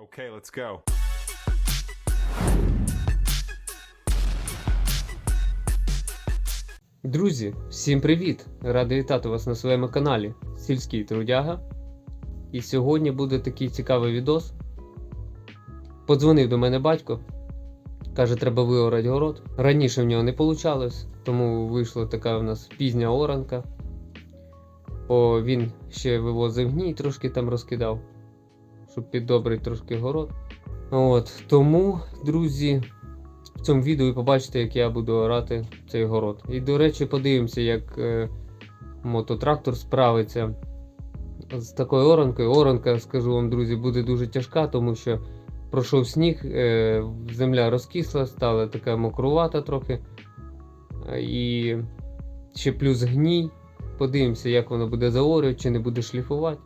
Okay, let's go. Друзі, всім привіт! Радий вітати вас на своєму каналі Сільський Трудяга. І сьогодні буде такий цікавий відос. Подзвонив до мене батько. Каже, треба виорати город. Раніше в нього не вийшло, тому вийшла така в нас пізня оранка. Бо він ще вивозив гній, трошки там розкидав, щоб піддобрити трошки город. От, тому, друзі, в цьому відео ви побачите, як я буду орати цей город. І, до речі, подивимося, як е, мототрактор справиться з такою оранкою. Оранка, скажу вам, друзі, буде дуже тяжка, тому що пройшов сніг, е, земля розкисла, стала така мокрувата трохи. І ще плюс гній. Подивимося, як воно буде заорювати, чи не буде шліфувати.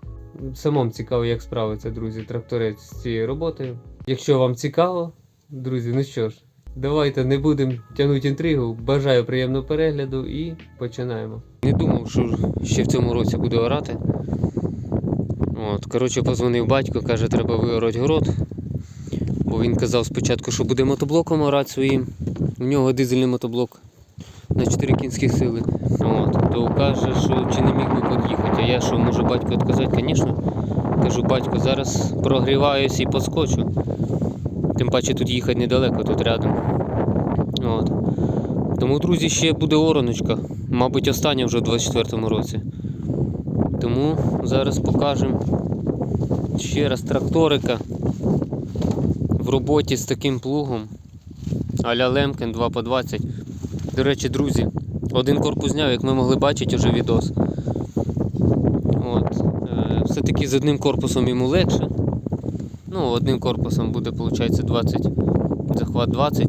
Самому цікаво, як справиться, друзі, тракторець з цією роботою. Якщо вам цікаво, друзі, ну що ж, давайте не будемо тягнути інтригу. Бажаю приємного перегляду і починаємо. Не думав, що ще в цьому році буду орати. От, коротше, позвонив батько, каже, треба виорати город. Бо він казав спочатку, що буде мотоблоком орати своїм. У нього дизельний мотоблок на 4 кінських сили. От, то каже, що чи не міг би під'їхати. А я що, можу батько відказати? Звісно. Кажу, батько, зараз прогріваюсь і поскочу. Тим паче тут їхати недалеко, тут рядом. От. Тому, друзі, ще буде ороночка. Мабуть, остання вже в 24-му році. Тому зараз покажемо ще раз тракторика в роботі з таким плугом. Аля Лемкен 2 по 20. До речі, друзі, один корпус зняв, як ми могли бачити вже відос. От. Е, все-таки з одним корпусом йому легше. Ну, одним корпусом буде, виходить, 20, захват 20.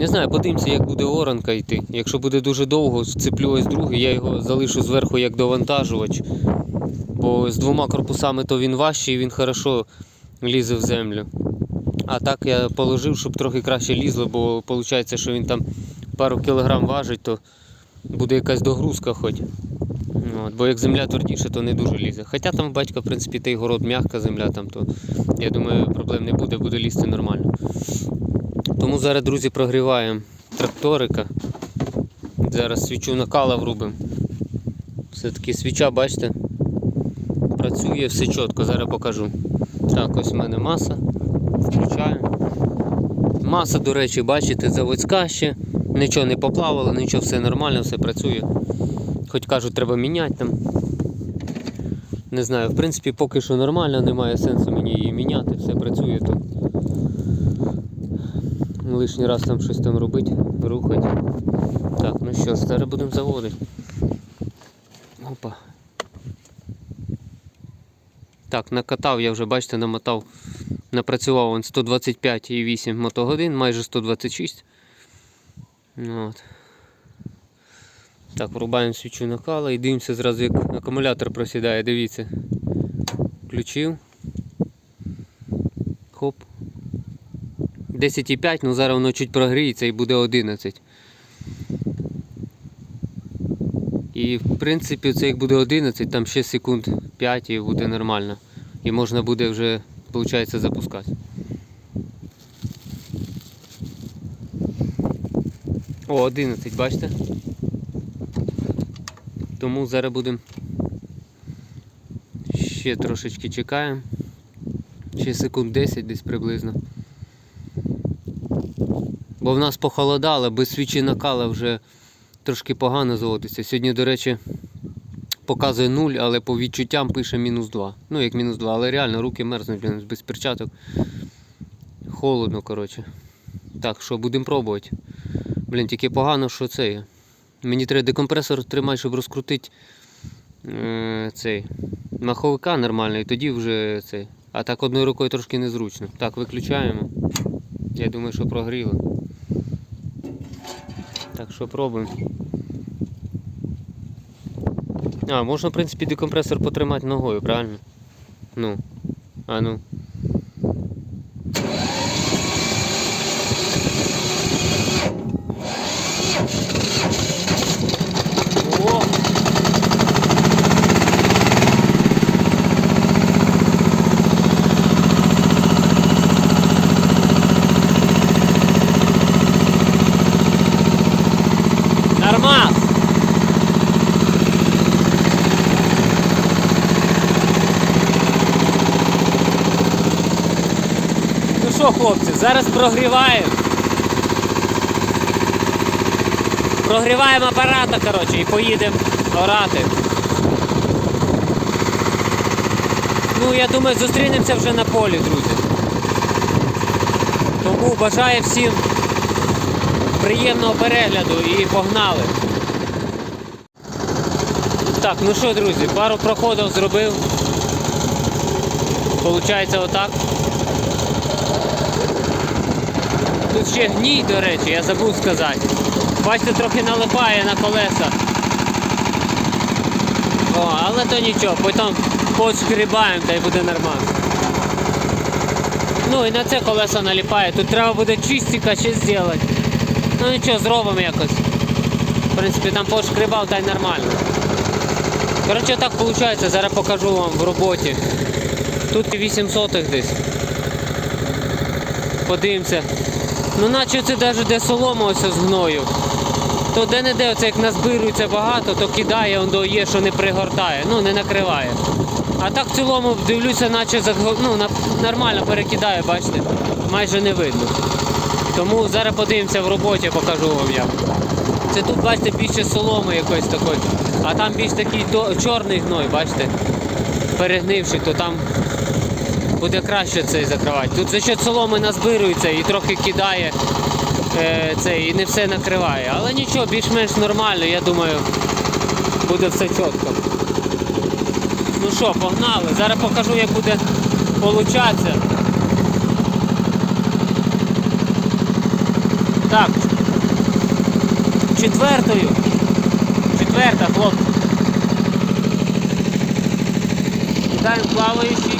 Не знаю, подивимося, як буде оранка йти. Якщо буде дуже довго, сцеплю ось другий, я його залишу зверху як довантажувач. Бо з двома корпусами то він важчий і він хорошо лізе в землю. А так я положив, щоб трохи краще лізло, бо виходить, що він там пару кілограм важить, то буде якась догрузка хоч. От, бо як земля твердіше, то не дуже лізе. Хоча там батька, в принципі, той город м'яка земля, там, то я думаю, проблем не буде, буде лізти нормально. Тому зараз, друзі, прогріваємо тракторика. Зараз свічу накала врубимо. Все-таки свіча, бачите, працює все чітко, зараз покажу. Так, ось в мене маса. Включаємо. Маса, до речі, бачите, заводська ще. Нічого не поплавало, нічого, все нормально, все працює. Хоч кажуть, треба міняти там. Не знаю, в принципі, поки що нормально, немає сенсу мені її міняти, все працює тут. Лишній раз там щось там робити, рухати. Так, ну що ж, зараз будемо заводити. Опа. Так, накатав, я вже, бачите, намотав, напрацював он 125,8 мотогодин, майже 126. Ну. Так, врубаємо свічу накала і дивимося зразу, як акумулятор просідає, дивіться. Включив. Хоп. 10,5, ну зараз воно чуть прогріється і буде 11. І в принципі це як буде 11, там ще секунд 5 і буде нормально. І можна буде вже, виходить, запускати. О, 11, бачите? Тому зараз будемо ще трошечки чекаємо. Ще секунд 10 десь приблизно. Бо в нас похолодало, без свічі накала вже трошки погано заводиться. Сьогодні, до речі, показує 0, але по відчуттям пише мінус 2. Ну як мінус 2, але реально руки мерзнуть блін, без перчаток. Холодно, коротше. Так, що будемо пробувати. Блін, тільки погано, що це. Мені треба декомпресор тримати, щоб розкрутити е, цей маховика нормально і тоді вже цей. А так одною рукою трошки незручно. Так, виключаємо. Я думаю, що прогріло. Так що пробуємо. А, можна, в принципі, декомпресор потримати ногою, правильно? Ну. А ну. О! що, хлопці, зараз прогріваємо. Прогріваємо апарата, коротше, і поїдемо орати. Ну, я думаю, зустрінемося вже на полі, друзі. Тому бажаю всім приємного перегляду і погнали. Так, ну що, друзі, пару проходів зробив. Получається отак. Тут ще гній, до речі, я забув сказати. Бачите, трохи налипає на колеса. О, але то нічого, потім подшкрібаємо та й буде нормально. Ну і на це колесо наліпає. Тут треба буде чистика ще зробити. Ну нічого, зробимо якось. В принципі, там подшкрібав та й нормально. Коротше, так виходить, зараз покажу вам в роботі. Тут 8 сотих десь. Подивимося. Ну наче це навіть де солома ось з гною. То де-не-де, оце як назбирується багато, то кидає, он є, що не пригортає, ну не накриває. А так в цілому дивлюся, наче ну, нормально перекидає, бачите, майже не видно. Тому зараз подивимося в роботі, покажу вам як. Це тут, бачите, більше соломи якоїсь такої, а там більш такий чорний гной, бачите, перегнивший, то там буде краще цей закривати. Тут за счет соломи назбирується і трохи кидає е, це, і не все накриває. Але нічого, більш-менш нормально, я думаю, буде все чітко. Ну що, погнали. Зараз покажу, як буде получатися. Так. Четвертою. Четверта, хлопці. Кидаємо плаваючий.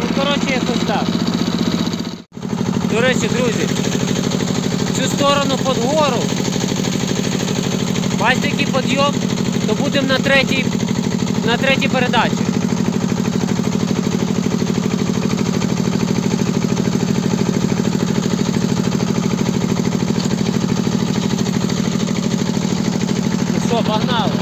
Ну, коротше, якось так. До друзі, цю сторону під гору. Бачите, який підйом, то будемо на третій, на третій передачі. Ну що, погнали?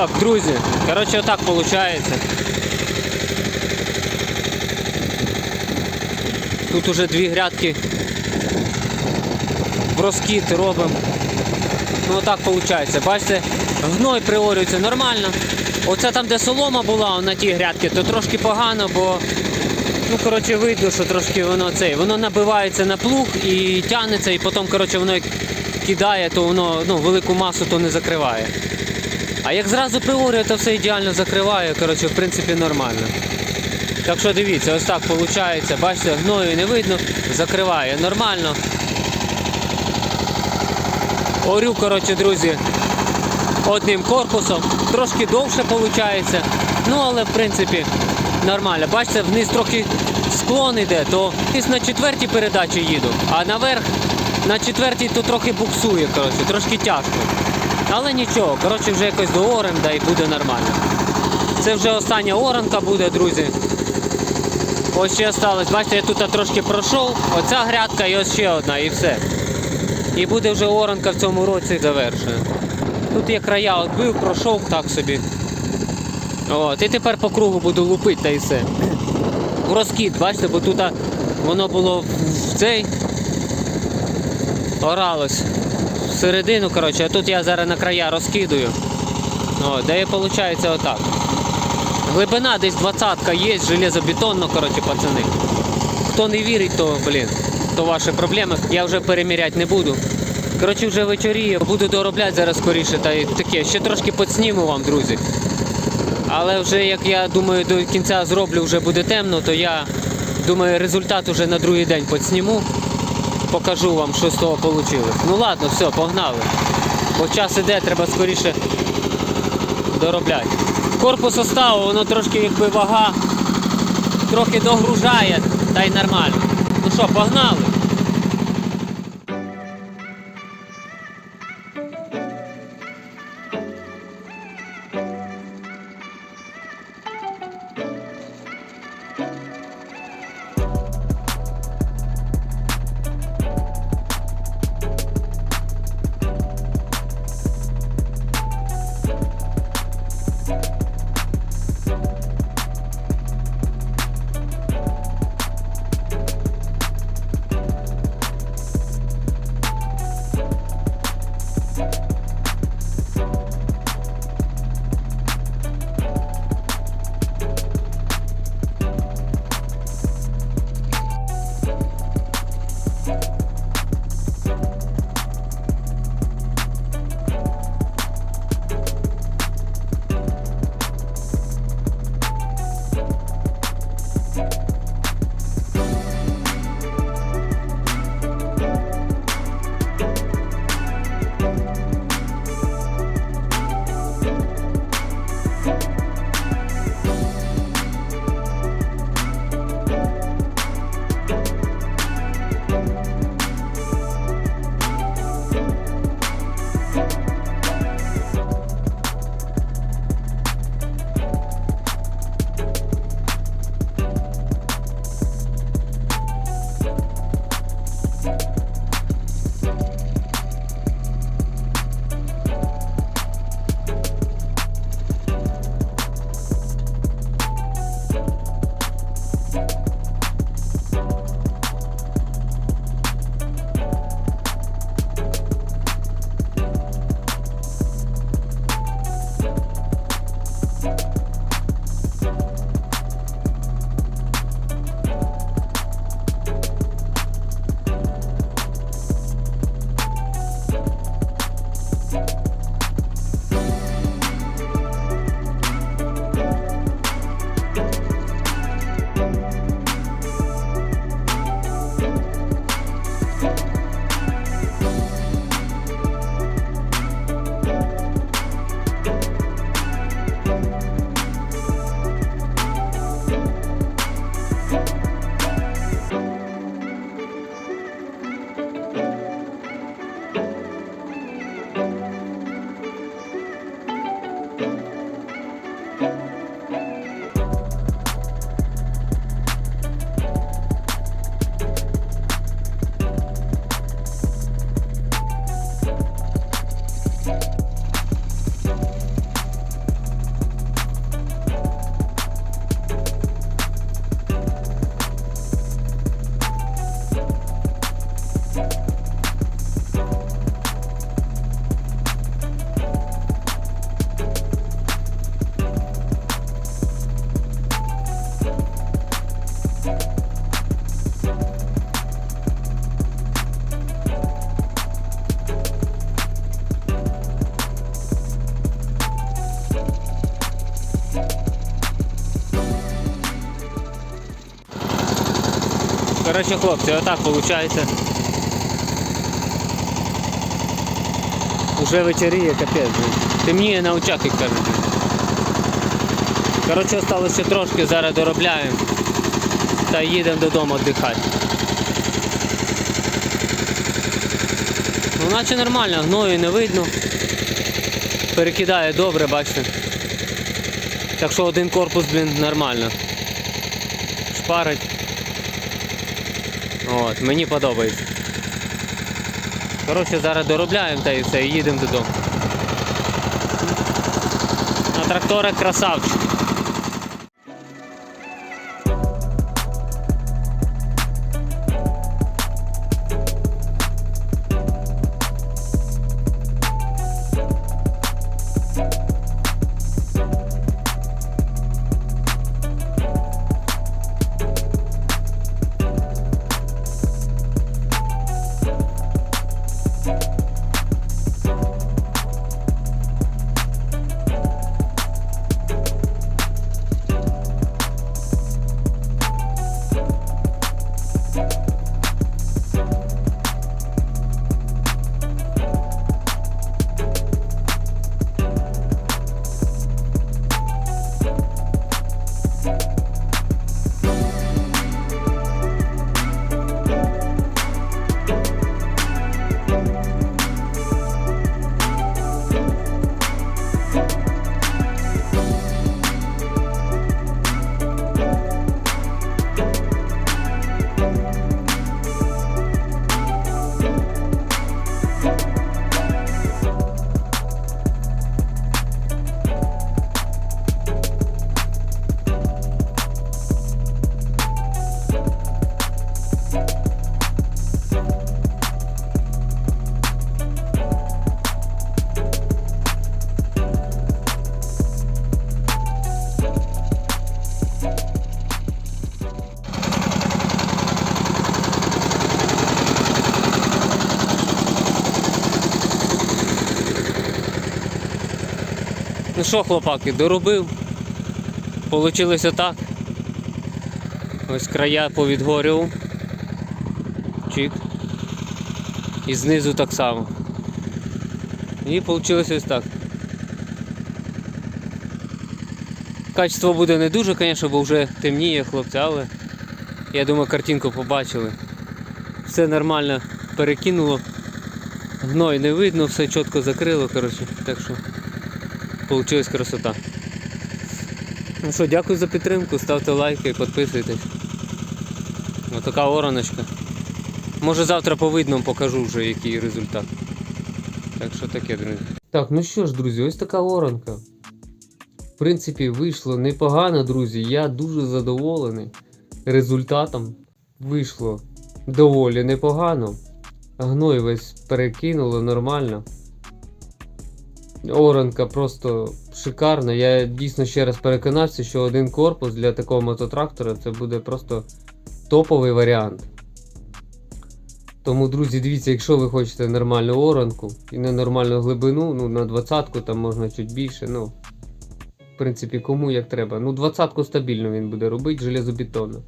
Так, друзі, коротше, отак виходить. Тут уже дві грядки в розкіт робимо. Ну отак виходить. Бачите, гной приорюється нормально. Оце там, де солома була на тій грядці, то трошки погано, бо ну, коротше, видно, що трошки воно цей, воно набивається на плуг і тягнеться, і потім коротше, воно кидає, то воно ну, велику масу то не закриває. А як зразу приорює, то все ідеально закриває, коротше, в принципі, нормально. Так що дивіться, ось так виходить. Бачите, гною не видно, закриває нормально. Орю, коротше, друзі, одним корпусом. Трошки довше виходить. Ну, але в принципі нормально. Бачите, вниз трохи склон іде, то десь на четвертій передачі їду, а наверх на четвертій то трохи буксує, коротше, трошки тяжко. Але нічого, коротше, вже якось доорем, да і буде нормально. Це вже остання оранка буде, друзі. Ось ще осталось. Бачите, я тут трошки пройшов. Оця грядка і ось ще одна, і все. І буде вже оранка в цьому році завершена. Тут я края відбив, пройшов так собі. От, і тепер по кругу буду лупити та і все. В розкид, бачите, бо тут воно було в цей. Оралось всередину, коротше, а тут я зараз на края розкидую. О, де виходить отак. Глибина десь двадцятка є, железобетонно, коротше, пацани. Хто не вірить, то, блін, то ваші проблеми. Я вже переміряти не буду. Коротше, вже вечоріє, буду доробляти зараз скоріше та й таке. Ще трошки підсніму вам, друзі. Але вже як я думаю до кінця зроблю, вже буде темно, то я думаю результат уже на другий день підсніму. Покажу вам, що з того вийшло. Ну ладно, все, погнали. Бо час іде, треба скоріше доробляти. Корпус оставив, воно трошки якби вага, трохи догружає, та й нормально. Ну що, погнали? Коротше, хлопці, отак виходить. Уже вечеріє, капець. Темніє на очах, як кажуть. Коротше, осталось ще трошки, зараз доробляємо. Та їдемо додому віддихати. Ну, наче нормально, гною не видно. Перекидає добре, бачите. Так що один корпус, блін, нормально. Шпарить. От, мені подобається. Коротше, зараз доробляємо та і все, і їдемо додому. На тракторах красавчик. Що, хлопаки, доробив. Получилося так. Ось края повідгорював. Чик. І знизу так само. І вийшло ось так. Качество буде не дуже, звісно, бо вже темніє, хлопці, але я думаю, картинку побачили. Все нормально перекинуло. Гной не видно, все чітко закрило, коротше, так що Получилась красота. Ну що, дякую за підтримку, ставте лайки, підписуйтесь. Ось така ораночка. Може завтра по видному покажу вже який результат. Так що таке, друзі. Так, ну що ж, друзі, ось така оранка. В принципі, вийшло непогано, друзі. Я дуже задоволений результатом. Вийшло доволі непогано. Гной весь перекинуло нормально. Оранка просто шикарна. Я дійсно ще раз переконався, що один корпус для такого мототрактора це буде просто топовий варіант. Тому, друзі, дивіться, якщо ви хочете нормальну оранку і не нормальну глибину, ну на 20-ку там можна чуть більше. ну В принципі, кому як треба. Ну, 20-ку стабільно він буде робити, железобетонно.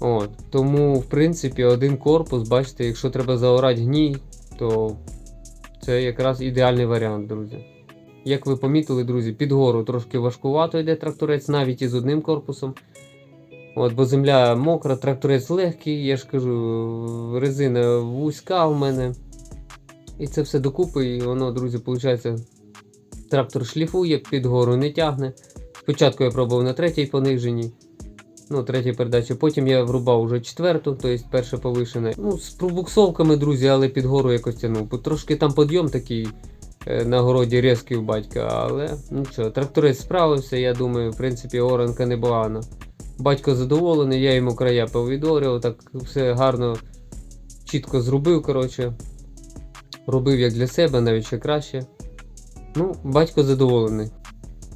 От. Тому, в принципі, один корпус, бачите, якщо треба заорати гній, то це якраз ідеальний варіант, друзі. Як ви помітили, друзі, під гору трошки важкувато йде тракторець, навіть із одним корпусом. От, бо земля мокра, тракторець легкий, я ж кажу, резина вузька в мене. І це все докупи, і воно, друзі, виходить, трактор шліфує, під гору не тягне. Спочатку я пробував на третій пониженій. Ну, третій передачі. Потім я врубав уже четверту, тобто перше повишене. Ну, з пробуксовками, друзі, але під гору якось тянув. Трошки там підйом такий е, на городі різкий у батька, але нічого, тракторець справився, я думаю, в принципі, оранка непогана. Батько задоволений, я йому края повідорював, так все гарно, чітко зробив, коротше. Робив як для себе, навіть ще краще. Ну, батько задоволений.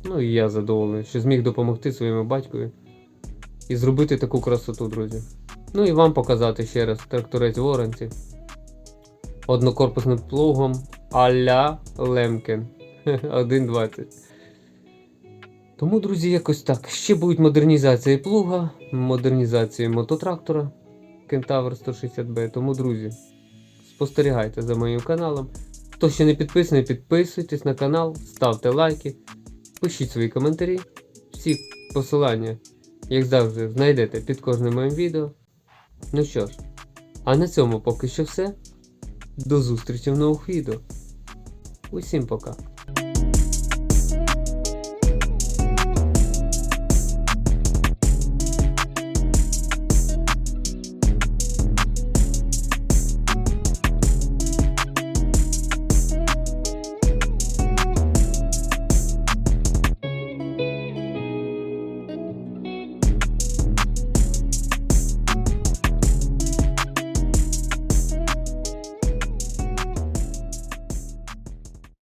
Ну і я задоволений, що зміг допомогти своєму батькові і зробити таку красоту, друзі. Ну і вам показати ще раз тракторець в. Однокорпусним плугом а-ля Лемкен 1.20. Тому, друзі, якось так. Ще будуть модернізації плуга, модернізації мототрактора. Кентавр 160B. Тому, друзі, спостерігайте за моїм каналом. Хто ще не підписаний, підписуйтесь на канал, ставте лайки, пишіть свої коментарі. Всі посилання, як завжди, знайдете під кожним моїм відео. Ну що ж, а на цьому поки що все. До зустрічі в нових відео. Усім пока.